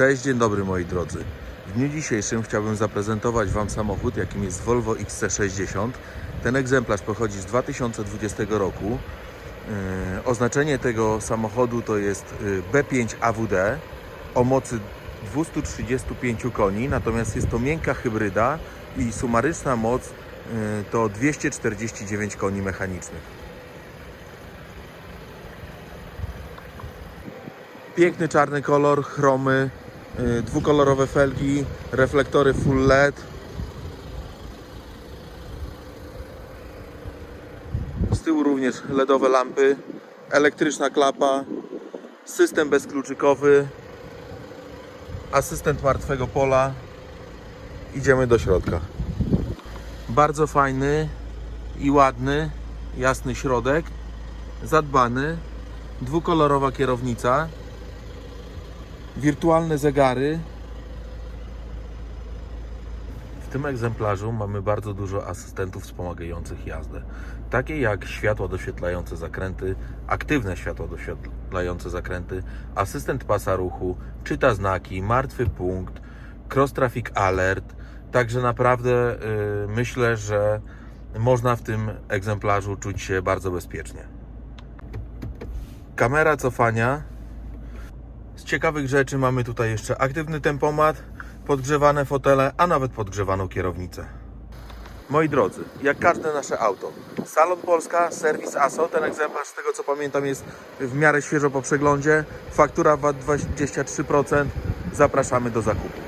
Cześć, dzień dobry moi drodzy. W dniu dzisiejszym chciałbym zaprezentować Wam samochód, jakim jest Volvo XC60. Ten egzemplarz pochodzi z 2020 roku. Yy, oznaczenie tego samochodu to jest yy, B5 AWD o mocy 235 koni, natomiast jest to miękka hybryda i sumaryczna moc yy, to 249 koni mechanicznych. Piękny czarny kolor, chromy, dwukolorowe felgi, reflektory full LED. Z tyłu również LEDowe lampy, elektryczna klapa, system bezkluczykowy, asystent martwego pola. Idziemy do środka. Bardzo fajny i ładny, jasny środek, zadbany, dwukolorowa kierownica, wirtualne zegary. W tym egzemplarzu mamy bardzo dużo asystentów wspomagających jazdę, takie jak światła doświetlające zakręty, aktywne światła doświetlające zakręty, asystent pasa ruchu, czyta znaki, martwy punkt, cross traffic alert. Także naprawdę yy, myślę, że można w tym egzemplarzu czuć się bardzo bezpiecznie. Kamera cofania. Z ciekawych rzeczy mamy tutaj jeszcze aktywny tempomat, podgrzewane fotele, a nawet podgrzewaną kierownicę. Moi drodzy, jak każde nasze auto, Salon Polska, serwis ASO, ten egzemplarz z tego co pamiętam jest w miarę świeżo po przeglądzie, faktura VAT 23%, zapraszamy do zakupu.